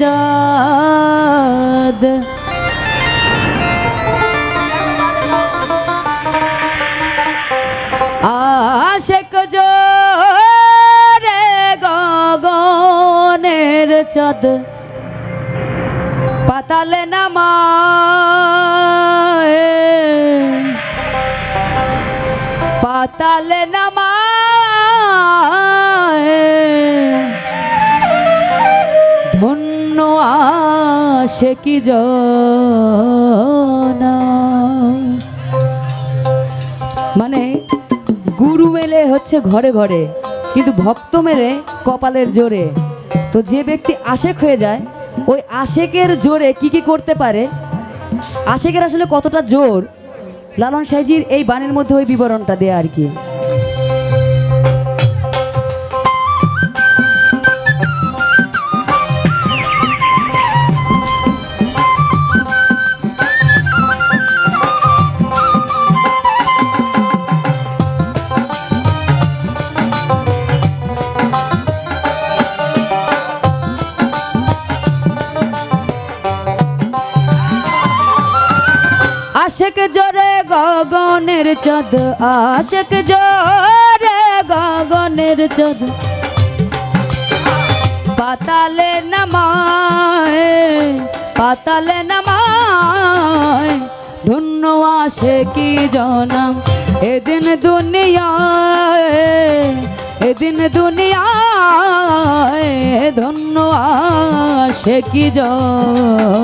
চাঁদ। আশেক জোরে গগনের চাঁদ। পাতালে নামায়। পাতালে নামায় আসে কি মানে গুরু মেলে হচ্ছে ঘরে ঘরে, কিন্তু ভক্ত মেলে কপালের জোরে। তো যে ব্যক্তি আশেক হয়ে যায়, ওই আশেকের জোরে কি কি করতে পারে? আশেকের আসলে কতটা জোর? লালন সাইজির এই বাণীর মধ্যে ওই বিবরণটা দেয়া আর কি। আশেক জোরে গগনের চাঁদ, আশেক জোরে গগনের চাঁদ। পাতালে নামায় পাতালে নামায়, ধন্য আসে কি জনম? এদিন দুনিয়ায় এদিন দুনিয়ায় ধন্য আসে কি জনম?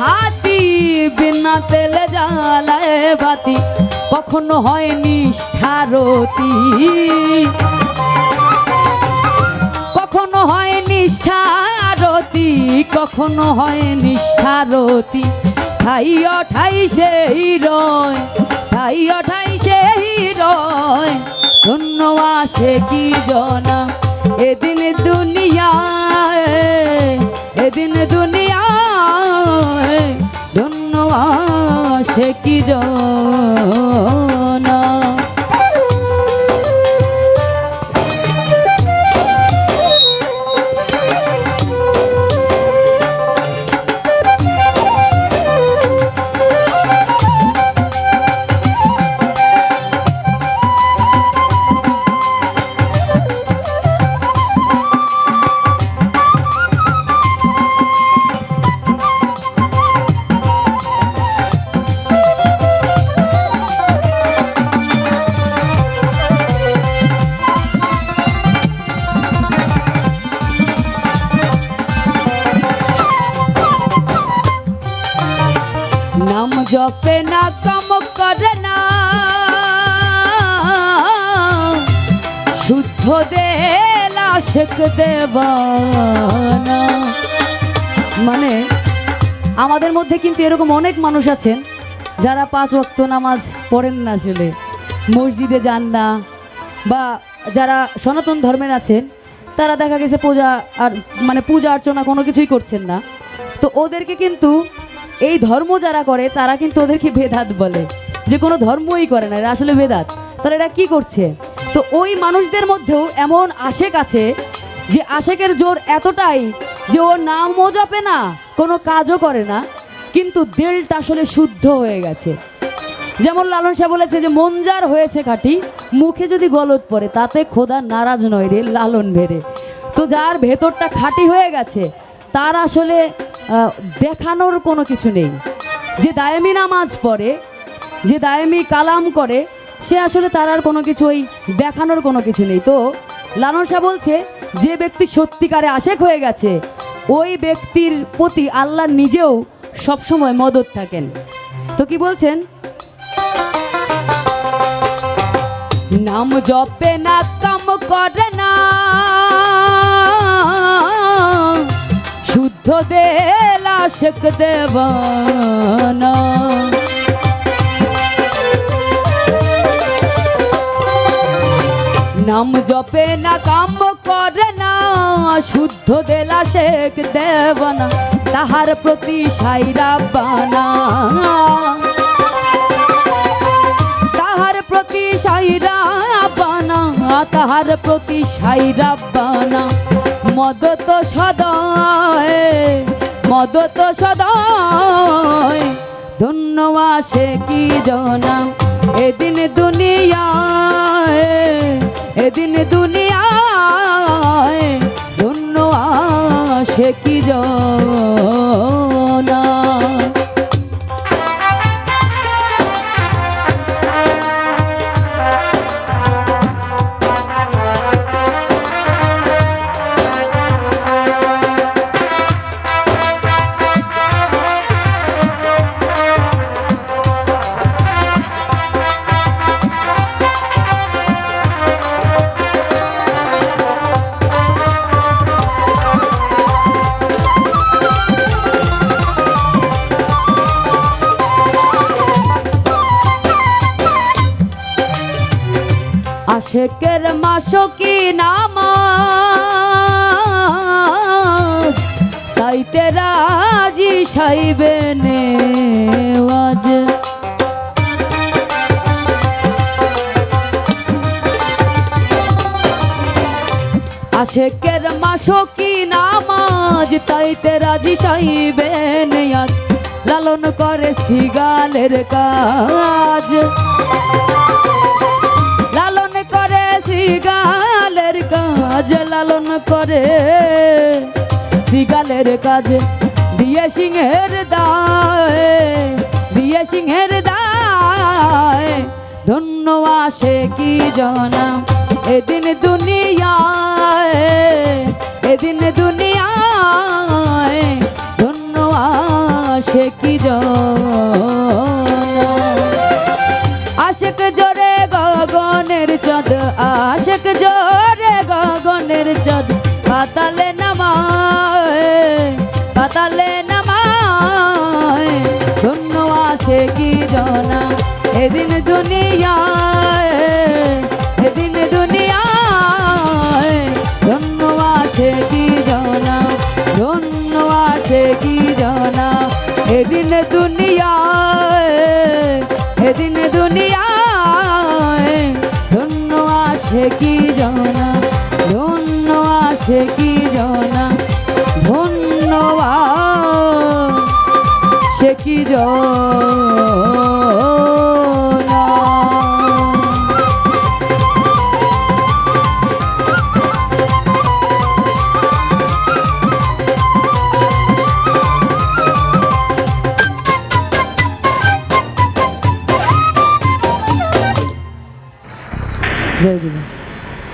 হাতি বিনা তেলে জ্বালায় বাতি। কখনো হয় নিষ্ঠারতি কখনো হয় নিষ্ঠারতি কখনো হয় নিষ্ঠারতি ঠাই অঠাই সেই রয়, ঠাই অঠাই সেই রয়। ধন্য আসে কি জনা, এদিন দুনিয়ায় এদিন দুনিয়ায় আসে কি জনা? জপে না কম করে না। শুদ্ধ দেলা দেবানা। মানে আমাদের মধ্যে কিন্তু এরকম অনেক মানুষ আছেন, যারা পাঁচ ওয়াক্ত নামাজ পড়েন না আসলে, মসজিদে যান না, বা যারা সনাতন ধর্মের আছেন, তারা দেখা গেছে পূজা আর মানে পূজা অর্চনা কোনো কিছুই করছেন না। তো ওদেরকে কিন্তু এই ধর্ম যারা করে, তারা কিন্তু ওদেরকে বেদাত বলে। যে কোনো ধর্মই করে না, এরা আসলে বেদাত। তাহলে এরা কি করছে? তো ওই মানুষদের মধ্যেও এমন আশেক আছে যে আশেকের জোর এতটাই যে ও নামও জপে না, কোনো কাজও করে না, কিন্তু দিলটা আসলে শুদ্ধ হয়ে গেছে। যেমন লালন শাহ বলেছে যে যার হয়েছে খাঁটি, মুখে যদি গলত পড়ে, তাতে খোদা নারাজ নয় রে, লালন ভেরে। তো যার ভেতরটা খাঁটি হয়ে গেছে, তার আসলে দেখানোর কোনো কিছু নেই। যে দায়ামি নামাজ পড়ে, যে দায়ামি কালাম করে, সে আসলে তার আর কোনো কিছু ওই দেখানোর কোনো কিছু নেই। তো লালন শাহ বলছে, যে ব্যক্তি সত্যিকারে আশেক হয়ে গেছে, ওই ব্যক্তির প্রতি আল্লাহ নিজেও সবসময় মদত থাকেন। তো কি বলছেন? নাম জপে না, কাম করে না। শুদ্ধ দেলা শেখ দেবানা নাম জপে না, কাম করে না, শুদ্ধ দেলা শেখ দেবানা তাহার প্রতি সাইরা বানা। তাহার প্রতি সাইরা বানা, তাহার প্রতি সাইরা বানা। মদত সদয় মদত সদয়। ধন্য আসে কি জনা? এদিন দুনিয়ায় এদিন দুনিয়ায় ধন্য আসে কি জনা? আশেকের মাসকি নামাজ। তাইতে রাজি সাইবে নেওয়াজ। আশেকের মাসো কি নামাজ তাইতে রাজি সাইবে নেয়াজ লালন করে সিগালের কাজ। শ্রীগালের কাজ লালন করে। শ্রীগালের কাজ দিয়ে সিংহের দায়, দিয়ে সিংহের দায়। ধন্য আসে কি জনা এদিন দুনিয়ায় এদিন দুনিয়ায়। ধন্য আসে কি জনা চাঁদ, আশেক জোরে গগনের চাঁদ। পাতালে নামায় পাতালে নামায়। ধন্য আসে কি জনা? এদিন দুনিয়ায় এদিন দুনিয়ায়। ধন্য আসে কি জনা? ধন্য আসে কি জনা? এদিন দুনিয়ায় এদিন দুনিয়ায়।